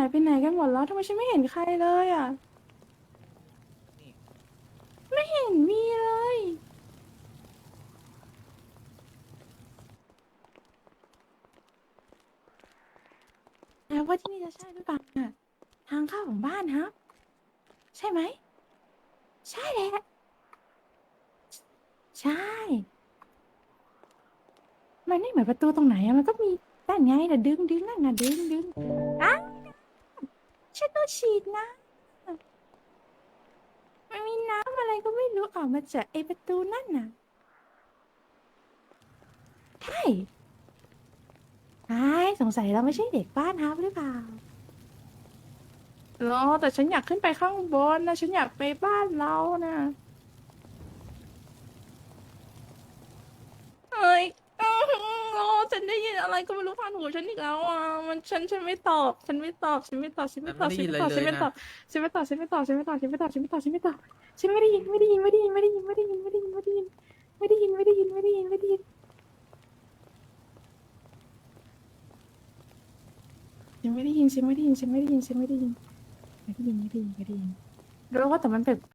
ายไปไหนกันหมดแล้วทำไมฉันไม่เห็นใครเลยอะ ไม่เห็นมีเลย แล้วว่าที่นี่จะใช่หรือเปล่าน่ะทางเข้าของบ้านฮะ ใช่ไหม ใช่แหละ ใช่ มันไม่เหมือนประตูตรงไหนอะมันก็มีด้านไงแต่ดึงดึงนั่นน่ะดึงดึงอ้า ฉีดนะมันมีน้ำอะไรก็ไม่รู้ออกมาจากไอประตูนั่นน่ะ ใช่ไอ้สงสัยเราไม่ใช่เด็กบ้านฮับหรือเปล่ารอแต่ฉันอยากขึ้นไปข้างบนนะ ฉันอยากไปบ้านเรานะเอ้ยอื้อหือรอฉันได้ยิน อะไรก็ไม่รู้ผ่านหูฉันอีกแล้วอะมันฉันฉันไม่ตอบฉันไม่ตอบฉันไม่ตอบฉันไม่ตอบฉันไม่ตอบฉันไม่ตอบฉันไม่ตอบฉันไม่ตอบฉันไม่ตอบฉันไม่ตอบฉันไม่ตอบฉันไม่ตอบฉันไม่ได้ยินไม่ได้ยินไม่ได้ยินไม่ได้ยินไม่ได้ยินไม่ได้ยินไม่ได้ยินไม่ได้ยินไม่ได้ยินไม่ได้ยินไม่ได้ยินฉันไม่ได้ยินฉันไม่ได้ยินฉันไม่ได้ยินฉันไม่ได้ยินไม่ได้ยินไม่ได้ยินไม่ได้ยินรู้ว่าแต่มันเป็น